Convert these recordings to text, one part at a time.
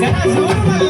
That's what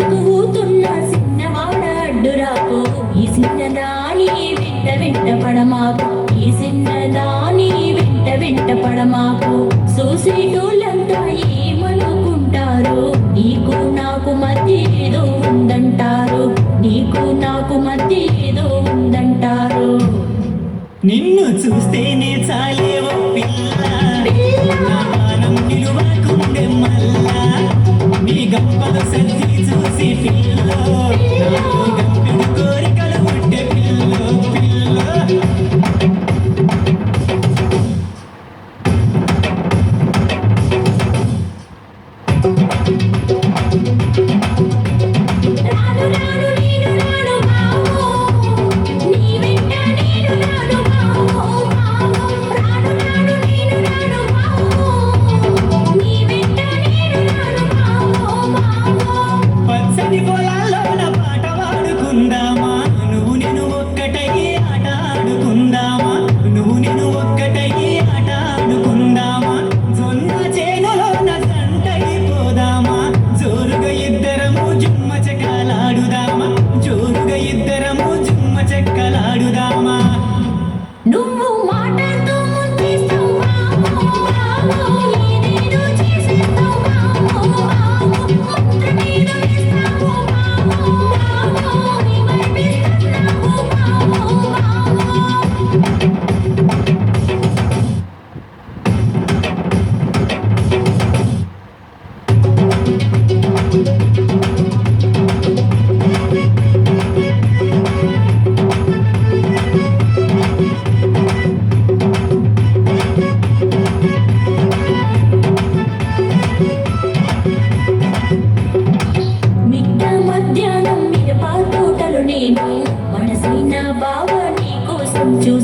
వెతుకుతున్న చిన్నవాడ ఈ చిన్నదాని వింట వింట ఈ చిన్నదాని వింట పడమాకు. చూసేటోళ్ళంతా ఏమనుకుంటారు? నీకు నాకు మధ్య ఏదో ఉందంటారు. నీకు నాకు మధ్య ఏదో ఉందంటారు. నిన్ను చూస్తేనే చాలే ఓ పిల్ల. నిలువకుండే మళ్ళా నీ గంపలు సర్ది see you. Feel love.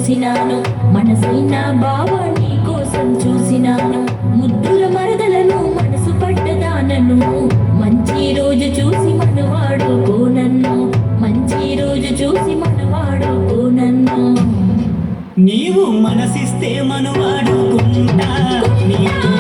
చూసినాను మనసైన బావా నీ కోసం చూసినాను. ముద్దుల మరదలను మనసు పట్టదానను మంచి రోజు చూసి మనవాడు నన్ను. మంచి రోజు చూసి మనవాడు నన్ను. నీవు మనసిస్తే మనవాడుకుంటా నీకు